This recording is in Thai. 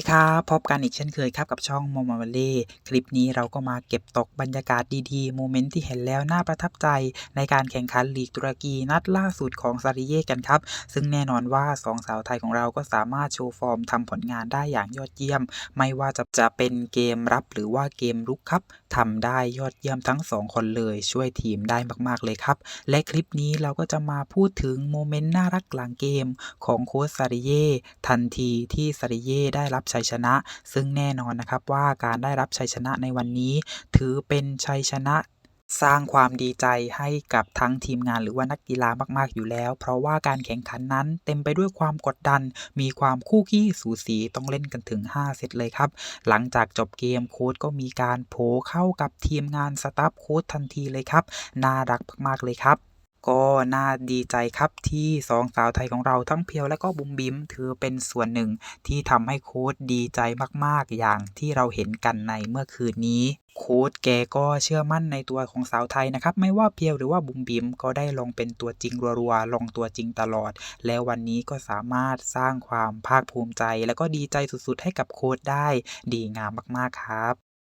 สวัสดีครับพบกันอีกเช่นเคยครับกับช่องโมมา v เล่คลิปนี้เราก็มาเก็บตกบรรยากาศดีๆ โมเมนต์ที่เห็นแล้วน่าประทับใจ ในการแข่งขันลีกตุรกีนัดล่าสุดของซาริเย่กันครับ ซึ่งแน่นอนว่าสองสาวไทยของเราก็สามารถโชว์ฟอร์มทำผลงานได้อย่างยอดเยี่ยม ไม่ว่าจะจะเป็นเกมรับหรือว่าเกมรุกครับทำได้ยอดเยี่ยมทั้งสองคนเลยช่วยทีมได้มากๆเลยครับ และคลิปนี้เราก็จะมาพูดถึงโมเมนต์น่ารักหลังเกมของโค้ชซาริเย่ทันทีที่ซาริเย่ได้รับชัยชนะ ซึ่งแน่นอนนะครับว่าการได้รับชัยชนะในวันนี้ ถือเป็นชัยชนะสร้างความดีใจให้กับทั้งทีมงานหรือว่านักกีฬามาก ๆ อยู่แล้ว เพราะว่าการแข่งขันนั้นเต็มไปด้วยความกดดัน มีความคู่ขี้สูสีต้องเล่นกันถึง 5 เซตเลยครับ หลังจากจบเกมโค้ชก็มีการโผเข้ากับทีมงานสตาฟโค้ชทันทีเลยครับ น่ารักมาก ๆ เลยครับ ก็น่าดีใจครับที่สองสาวไทยของเราทั้งเพียวและก็บุมบิมถือเป็นส่วนหนึ่งที่ทำให้โค้ชดีใจมากๆ อย่างที่เราเห็นกันในเมื่อคืนนี้โค้ชแกก็เชื่อมั่นในตัวของสาวไทยนะครับ ไม่ว่าเพียวหรือว่าบุมบิมก็ได้ลองเป็นตัวจริงรัวๆลองตัวจริงตลอด แล้ววันนี้ก็สามารถสร้างความภาคภูมิใจ และก็ดีใจสุดๆ ให้กับโค้ชได้ดีงามมากๆครับ